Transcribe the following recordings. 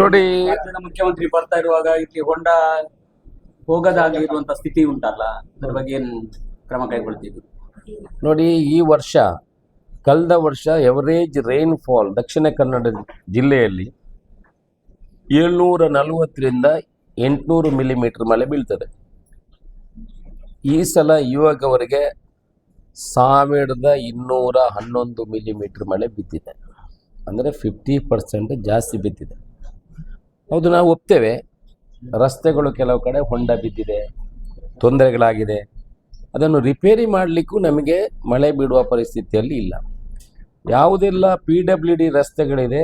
ನೋಡಿ ಮುಖ್ಯಮಂತ್ರಿ ಬರ್ತಾ ಇರುವಾಗ ಇಲ್ಲಿ ಹೊಂಡ ಹೋಗದಾಗಿ ಇರುವಂತ ಸ್ಥಿತಿ ಉಂಟಲ್ಲ? ಅದ್ರ ಬಗ್ಗೆ ಏನ್ ಕ್ರಮ ಕೈಗೊಳ್ತಿದ್ರು ನೋಡಿ ಈ ವರ್ಷ ಕಳೆದ ವರ್ಷ ಎವರೇಜ್ ರೈನ್ಫಾಲ್ ದಕ್ಷಿಣ ಕನ್ನಡ ಜಿಲ್ಲೆಯಲ್ಲಿ ಏಳ್ನೂರ ನಲವತ್ತರಿಂದ ಎಂಟುನೂರು ಮಿಲಿಮೀಟರ್ ಮಳೆ ಬೀಳ್ತದೆ. ಈ ಸಲ ಇವಾಗವರೆಗೆ ಸಾವಿರದ ಇನ್ನೂರ ಹನ್ನೊಂದು ಮಿಲಿಮೀಟ್ರ್ ಮಳೆ ಬಿದ್ದಿದೆ. ಅಂದರೆ ಫಿಫ್ಟಿ ಪರ್ಸೆಂಟ್ ಜಾಸ್ತಿ ಬಿದ್ದಿದೆ. ಹೌದು, ನಾವು ಒಪ್ತೇವೆ. ರಸ್ತೆಗಳು ಕೆಲವು ಕಡೆ ಹೊಂಡ ಬಿದ್ದಿದೆ, ತೊಂದರೆಗಳಾಗಿದೆ. ಅದನ್ನು ರಿಪೇರಿ ಮಾಡಲಿಕ್ಕೂ ನಮಗೆ ಮಳೆ ಬಿಡುವ ಪರಿಸ್ಥಿತಿಯಲ್ಲಿ ಇಲ್ಲ. ಯಾವುದೆಲ್ಲ ಪಿ ಡಬ್ಲ್ಯೂ ಡಿ ರಸ್ತೆಗಳಿದೆ,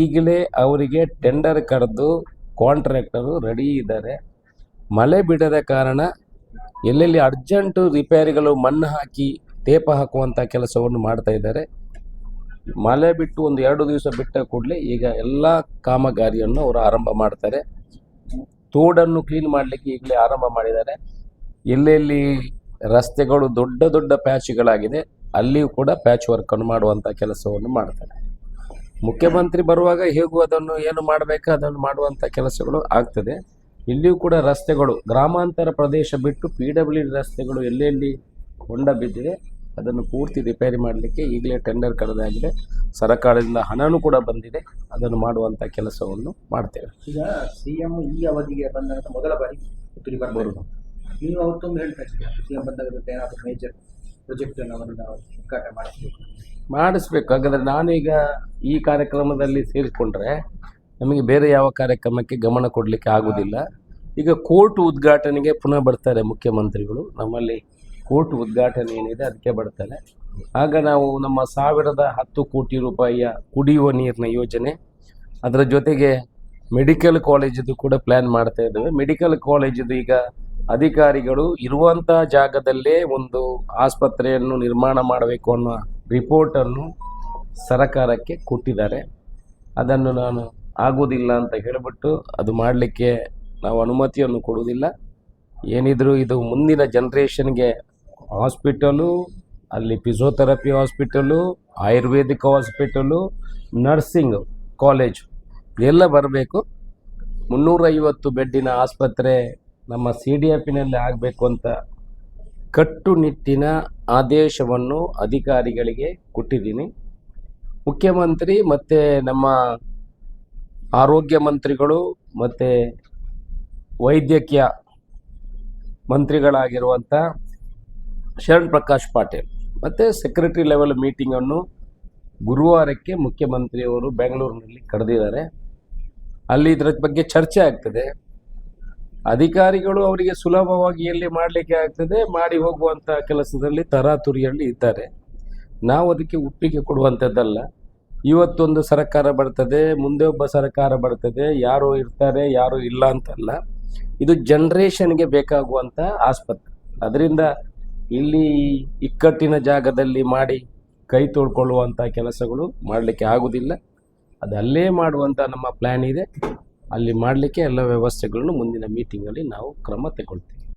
ಈಗಲೇ ಅವರಿಗೆ ಟೆಂಡರ್ ಕರೆದು ಕಾಂಟ್ರಾಕ್ಟರು ರೆಡಿ ಇದ್ದಾರೆ. ಮಳೆ ಬಿಡದ ಕಾರಣ ಎಲ್ಲೆಲ್ಲಿ ಅರ್ಜೆಂಟು ರಿಪೇರಿಗಳು ಮಣ್ಣು ಹಾಕಿ ತೇಪ ಹಾಕುವಂಥ ಕೆಲಸವನ್ನು ಮಾಡ್ತಾ ಇದ್ದಾರೆ. ಮಳೆ ಬಿಟ್ಟು ಒಂದು ಎರಡು ದಿವಸ ಬಿಟ್ಟ ಕೂಡಲೇ ಈಗ ಎಲ್ಲ ಕಾಮಗಾರಿಯನ್ನು ಅವರು ಆರಂಭ ಮಾಡ್ತಾರೆ. ತೋಡನ್ನು ಕ್ಲೀನ್ ಮಾಡಲಿಕ್ಕೆ ಈಗಲೇ ಆರಂಭ ಮಾಡಿದ್ದಾರೆ. ಎಲ್ಲೆಲ್ಲಿ ರಸ್ತೆಗಳು ದೊಡ್ಡ ದೊಡ್ಡ ಪ್ಯಾಚ್ಗಳಾಗಿದೆ ಅಲ್ಲಿಯೂ ಕೂಡ ಪ್ಯಾಚ್ ವರ್ಕನ್ನು ಮಾಡುವಂಥ ಕೆಲಸವನ್ನು ಮಾಡ್ತಾರೆ. ಮುಖ್ಯಮಂತ್ರಿ ಬರುವಾಗ ಹೇಗೂ ಅದನ್ನು ಏನು ಮಾಡಬೇಕು, ಅದನ್ನು ಮಾಡುವಂಥ ಕೆಲಸಗಳು ಆಗ್ತದೆ. ಇಲ್ಲಿಯೂ ಕೂಡ ರಸ್ತೆಗಳು ಗ್ರಾಮಾಂತರ ಪ್ರದೇಶ ಬಿಟ್ಟು ಪಿ ಡಬ್ಲ್ಯೂ ರಸ್ತೆಗಳು ಎಲ್ಲೆಲ್ಲಿ ಹೊಂಡ ಬಿದ್ದಿದೆ ಅದನ್ನು ಪೂರ್ತಿ ರಿಪೇರಿ ಮಾಡಲಿಕ್ಕೆ ಈಗಲೇ ಟೆಂಡರ್ ಕರೆದಾಗಿದೆ. ಸರ್ಕಾರದಿಂದ ಹಣನೂ ಕೂಡ ಬಂದಿದೆ ಅದನ್ನು ಮಾಡುವಂಥ ಕೆಲಸವನ್ನು ಮಾಡ್ತೇವೆ. ಈಗ ಸಿ ಎಂ ಈ ಅವಧಿಗೆ ಬಂದಂತ ಮೊದಲ ಬಾರಿ ಪುತ್ತೂರಿಗೆ ಬರ್ಬೋದು ನೀವು ಅವತ್ತೊಂದು ಹೇಳ್ತಾ ಇದ್ದೀರಿ ಬಂದಾಗ ಮೇಜರ್ ಪ್ರಾಜೆಕ್ಟ್ ಉದ್ಘಾಟನೆ ಮಾಡಿಸ್ಬೇಕು ಮಾಡಿಸ್ಬೇಕು ಹಾಗಾದ್ರೆ ನಾನೀಗ ಈ ಕಾರ್ಯಕ್ರಮದಲ್ಲಿ ಸೇರಿಕೊಂಡ್ರೆ ನಮಗೆ ಬೇರೆ ಯಾವ ಕಾರ್ಯಕ್ರಮಕ್ಕೆ ಗಮನ ಕೊಡಲಿಕ್ಕೆ ಆಗುವುದಿಲ್ಲ ಈಗ ಕೋರ್ಟ್ ಉದ್ಘಾಟನೆಗೆ ಪುನಃ ಬರ್ತಾರೆ ಮುಖ್ಯಮಂತ್ರಿಗಳು. ನಮ್ಮಲ್ಲಿ ಕೋರ್ಟ್ ಉದ್ಘಾಟನೆ ಏನಿದೆ ಅದಕ್ಕೆ ಬರ್ತಾರೆ. ಆಗ ನಾವು ನಮ್ಮ ಸಾವಿರದ ಹತ್ತು ಕೋಟಿ ರೂಪಾಯಿಯ ಕುಡಿಯುವ ನೀರಿನ ಯೋಜನೆ, ಅದರ ಜೊತೆಗೆ ಮೆಡಿಕಲ್ ಕಾಲೇಜದು ಕೂಡ ಪ್ಲ್ಯಾನ್ ಮಾಡ್ತಾ ಇದ್ದೇವೆ. ಮೆಡಿಕಲ್ ಕಾಲೇಜದು ಈಗ ಅಧಿಕಾರಿಗಳು ಇರುವಂಥ ಜಾಗದಲ್ಲೇ ಒಂದು ಆಸ್ಪತ್ರೆಯನ್ನು ನಿರ್ಮಾಣ ಮಾಡಬೇಕು ಅನ್ನೋ ರಿಪೋರ್ಟನ್ನು ಸರಕಾರಕ್ಕೆ ಕೊಟ್ಟಿದ್ದಾರೆ. ಅದನ್ನು ನಾನು ಆಗುವುದಿಲ್ಲ ಅಂತ ಹೇಳಿಬಿಟ್ಟು ಅದು ಮಾಡಲಿಕ್ಕೆ ನಾವು ಅನುಮತಿಯನ್ನು ಕೊಡುವುದಿಲ್ಲ. ಏನಿದ್ರು ಇದು ಮುಂದಿನ ಜನ್ರೇಷನ್ಗೆ ಹಾಸ್ಪಿಟಲು ಅಲ್ಲಿ physiotherapy hospital ayurvedic hospital nursing college ಎಲ್ಲ ಬರಬೇಕು. ಮುನ್ನೂರೈವತ್ತು ಬೆಡ್ಡಿನ ಆಸ್ಪತ್ರೆ ನಮ್ಮ ಸಿ ಡಿ ಎಫಿನಲ್ಲಿ ಆಗಬೇಕು ಅಂತ ಕಟ್ಟುನಿಟ್ಟಿನ ಆದೇಶವನ್ನು ಅಧಿಕಾರಿಗಳಿಗೆ ಕೊಟ್ಟಿದ್ದೀನಿ. ಮುಖ್ಯಮಂತ್ರಿ ಮತ್ತು ನಮ್ಮ ಆರೋಗ್ಯ ಮಂತ್ರಿಗಳು ಮತ್ತು ವೈದ್ಯಕೀಯ ಮಂತ್ರಿಗಳಾಗಿರುವಂಥ ಶರಣ್ ಪ್ರಕಾಶ್ ಪಾಟೀಲ್ ಮತ್ತು ಸೆಕ್ರೆಟರಿ ಲೆವೆಲ್ ಮೀಟಿಂಗನ್ನು ಗುರುವಾರಕ್ಕೆ ಮುಖ್ಯಮಂತ್ರಿಯವರು ಬೆಂಗಳೂರಿನಲ್ಲಿ ಕರೆದಿದ್ದಾರೆ. ಅಲ್ಲಿ ಇದರ ಬಗ್ಗೆ ಚರ್ಚೆ ಆಗ್ತದೆ. ಅಧಿಕಾರಿಗಳು ಅವರಿಗೆ ಸುಲಭವಾಗಿ ಎಲ್ಲಿ ಮಾಡಲಿಕ್ಕೆ ಆಗ್ತದೆ, ಮಾಡಿ ಹೋಗುವಂಥ ಕೆಲಸದಲ್ಲಿ ತರಾತುರಿಯಲ್ಲಿ ಇದ್ದಾರೆ. ನಾವು ಅದಕ್ಕೆ ಒಪ್ಪಿಗೆ ಕೊಡುವಂಥದ್ದಲ್ಲ ಇವತ್ತೊಂದು ಸರ್ಕಾರ ಬರ್ತದೆ, ಮುಂದೆ ಒಬ್ಬ ಸರ್ಕಾರ ಬರ್ತದೆ, ಯಾರು ಇರ್ತಾರೆ, ಯಾರು ಇಲ್ಲ ಅಂತಲ್ಲ. ಇದು ಜನ್ರೇಷನ್ಗೆ ಬೇಕಾಗುವಂಥ ಆಸ್ಪತ್ರೆ. ಅದರಿಂದ ಇಲ್ಲಿ ಇಕ್ಕಟ್ಟಿನ ಜಾಗದಲ್ಲಿ ಮಾಡಿ ಕೈ ತೊಳ್ಕೊಳ್ಳುವಂಥ ಕೆಲಸಗಳು ಮಾಡಲಿಕ್ಕೆ ಆಗುವುದಿಲ್ಲ ಅದು ಅಲ್ಲೇ ಮಾಡುವಂಥ ನಮ್ಮ ಪ್ಲ್ಯಾನ್ ಇದೆ. ಅಲ್ಲಿ ಮಾಡಲಿಕ್ಕೆ ಎಲ್ಲ ವ್ಯವಸ್ಥೆಗಳನ್ನು ಮುಂದಿನ ಮೀಟಿಂಗಲ್ಲಿ ನಾವು ಕ್ರಮ ತಗೊಳ್ತೀವಿ.